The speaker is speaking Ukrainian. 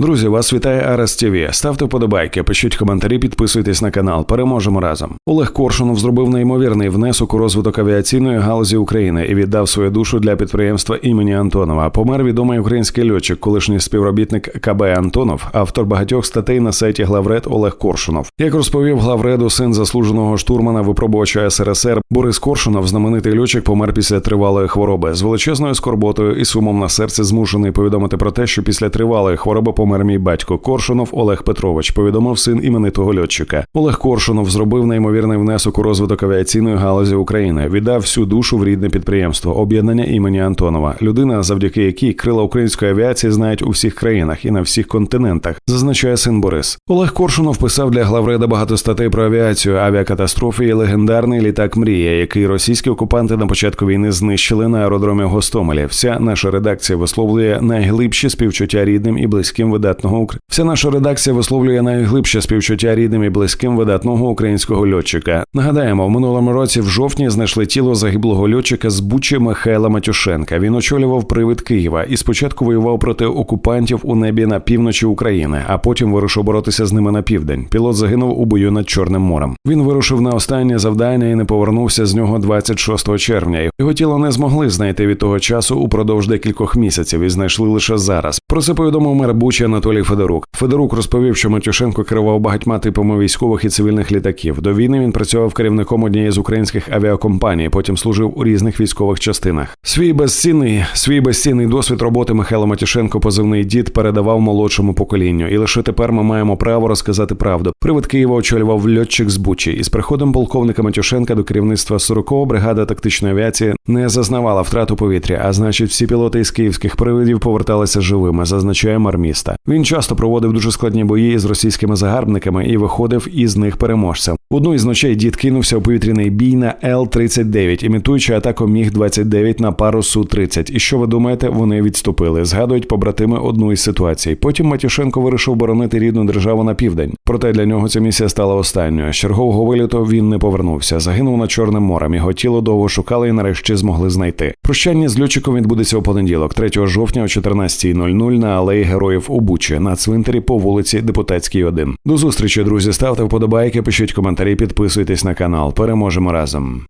Друзі, вас вітає Арес ТВ. Ставте вподобайки, пишіть коментарі, підписуйтесь на канал. Переможемо разом. Олег Коршунов зробив неймовірний внесок у розвиток авіаційної галузі України і віддав свою душу для підприємства імені Антонова. Помер відомий український льотчик, колишній співробітник КБ Антонов, автор багатьох статей на сайті Главред Олег Коршунов. Як розповів главреду син заслуженого штурмана випробувача СРСР Борис Коршунов, знаменитий льотчик, помер після тривалої хвороби з величезною скорботою і сумом на серці змушений повідомити про те, що після тривалої хвороби помер мій батько Коршунов Олег Петрович. Повідомив син іменитого льотчика. Олег Коршунов зробив неймовірний внесок у розвиток авіаційної галузі України. Віддав всю душу в рідне підприємство, об'єднання імені Антонова. Людина, завдяки якій крила української авіації знають у всіх країнах і на всіх континентах, зазначає син Борис. Олег Коршунов писав для главреда багато статей про авіацію, авіакатастрофи і легендарний літак Мрія, який російські окупанти на початку війни знищили на аеродромі Гостомелі. Вся наша редакція висловлює найглибші співчуття рідним і близьким видатного Укра... Вся наша редакція висловлює найглибше співчуття рідним і близьким видатного українського льотчика. Нагадаємо, в минулому році в жовтні знайшли тіло загиблого льотчика з Бучі Михайла Матюшенка. Він очолював привид Києва і спочатку воював проти окупантів у небі на півночі України, а потім вирушив боротися з ними на південь. Пілот загинув у бою над Чорним морем. Він вирушив на останнє завдання і не повернувся з нього 26 червня. Його тіло не змогли знайти від того часу упродовж декількох місяців і знайшли лише зараз. Про це повідомив мер Бучі Анатолій Федорук. Федорук розповів, що Матюшенко керував багатьма типами військових і цивільних літаків. До війни він працював керівником однієї з українських авіакомпаній, потім служив у різних військових частинах. Свій безцінний свій безцінний досвід роботи Михайло Матюшенко, позивний дід, передавав молодшому поколінню. І лише тепер ми маємо право розказати правду. Привид Києва очолював льотчик з Бучі. Із приходом полковника Матюшенка до керівництва 40-го бригада тактичної авіації не зазнавала втрату повітря, а значить, всі пілоти із київських привидів поверталися живими, зазначає міста. Він часто проводив дуже складні бої з російськими загарбниками і виходив із них переможцем. Одну із ночей дід кинувся у повітряний бій на Л-39, імітуючи атаку Міг-29 на пару Су-30. І що ви думаєте, вони відступили? Згадують побратими одну із ситуацій. Потім Матюшенко вирішив боронити рідну державу на південь. Проте для нього ця місія стала останньою. З чергового виліту він не повернувся. Загинув над Чорним морем. Його тіло довго шукали і нарешті змогли знайти. Прощання з льотчиком відбудеться у понеділок, 3 жовтня о 14.00 на алеї Героїв у на цвинтарі по вулиці Депутатській 1. До зустрічі, друзі. Ставте вподобайки, пишіть коментарі, підписуйтесь на канал. Переможемо разом.